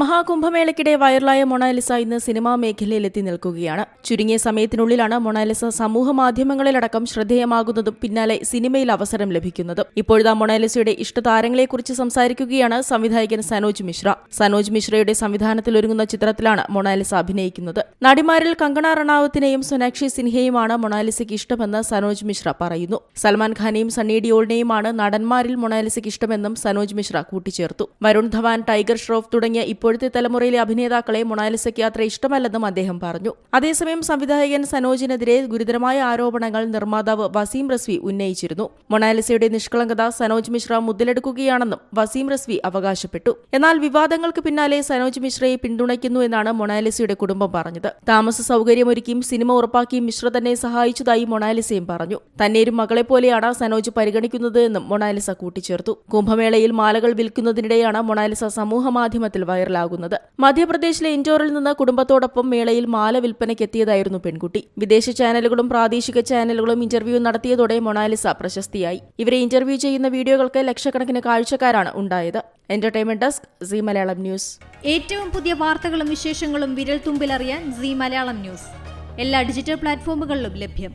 മഹാകുംഭമേളയ്ക്കിടെ വൈറലായ മൊണാലിസ ഇന്ന് സിനിമാ മേഖലയിലെത്തി നിൽക്കുകയാണ്. ചുരുങ്ങിയ സമയത്തിനുള്ളിലാണ് മൊണാലിസ സമൂഹ മാധ്യമങ്ങളിലടക്കം ശ്രദ്ധേയമാകുന്നതും പിന്നാലെ സിനിമയിൽ അവസരം ലഭിക്കുന്നതും. ഇപ്പോഴത്തെ മൊണാലിസയുടെ ഇഷ്ടതാരങ്ങളെക്കുറിച്ച് സംസാരിക്കുകയാണ് സംവിധായകൻ സനോജ് മിശ്ര. സനോജ് മിശ്രയുടെ സംവിധാനത്തിൽ ഒരുങ്ങുന്ന ചിത്രത്തിലാണ് മൊണാലിസ അഭിനയിക്കുന്നത്. നടിമാരിൽ കങ്കണ റണാവത്തിനെയും സൊനാക്ഷി സിൻഹയുമാണ് മൊണാലിസയ്ക്ക് ഇഷ്ടമെന്ന് സനോജ് മിശ്ര പറയുന്നു. സൽമാൻ ഖാനെയും സണ്ണി ഡിയോളിനെയുമാണ് നടന്മാരിൽ മൊണാലിസയ്ക്ക് ഇഷ്ടമെന്നും സനോജ് മിശ്ര കൂട്ടിച്ചേർത്തു. വരുൺ ധവാൻ ടൈഗർ ഷ്രോഫ് തുടങ്ങിയ ഇപ്പോഴത്തെ തലമുറയിലെ അഭിനേതാക്കളെ മൊണാലിസയ്ക്ക് അത്ര ഇഷ്ടമല്ലെന്നും അദ്ദേഹം പറഞ്ഞു. അതേസമയം സംവിധായകൻ സനോജിനെതിരെ ഗുരുതരമായ ആരോപണങ്ങൾ നിർമ്മാതാവ് വസീം റസ്വി ഉന്നയിച്ചിരുന്നു. മൊണാലിസയുടെ നിഷ്കളങ്കത സനോജ് മിശ്ര മുതലെടുക്കുകയാണെന്നും വസീം റസ്വി അവകാശപ്പെട്ടു. എന്നാൽ വിവാദങ്ങൾക്ക് പിന്നാലെ സനോജ് മിശ്രയെ പിന്തുണയ്ക്കുന്നു എന്നാണ് മൊണാലിസയുടെ കുടുംബം പറഞ്ഞത്. താമസ സൗകര്യമൊരുക്കിയും സിനിമ ഉറപ്പാക്കിയും മിശ്ര തന്നെ സഹായിച്ചതായി മൊണാലിസയും പറഞ്ഞു. തന്നേരും മകളെ പോലെയാണ് സനോജ് പരിഗണിക്കുന്നത് എന്നും മൊണാലിസ കൂട്ടിച്ചേർത്തു. കുംഭമേളയിൽ മാലകൾ വിൽക്കുന്നതിനിടെയാണ് മൊണാലിസ സമൂഹ മാധ്യമത്തിൽ വൈറലാകുന്നത് മധ്യപ്രദേശിലെ ഇൻഡോറിൽ നിന്ന് കുടുംബത്തോടൊപ്പം മേളയിൽ മാല വിൽപ്പനയ്ക്കെത്തിയതായിരുന്നു പെൺകുട്ടി. വിദേശ ചാനലുകളും പ്രാദേശിക ചാനലുകളും ഇന്റർവ്യൂ നടത്തിയതോടെ മൊണാലിസ പ്രശസ്തിയായി. ഇവരെ ഇന്റർവ്യൂ ചെയ്യുന്ന വീഡിയോകൾക്ക് ലക്ഷക്കണക്കിന് കാഴ്ചക്കാരാണ് ഉണ്ടായത്. Entertainment desk Zee Malayalam news ഏറ്റവും പുതിയ വാർത്തകളും വിശേഷങ്ങളും വിരൽ തുമ്പിലറിയാൻ സി മലയാളം ന്യൂസ് എല്ലാ ഡിജിറ്റൽ പ്ലാറ്റ്ഫോമുകളിലും ലഭ്യം.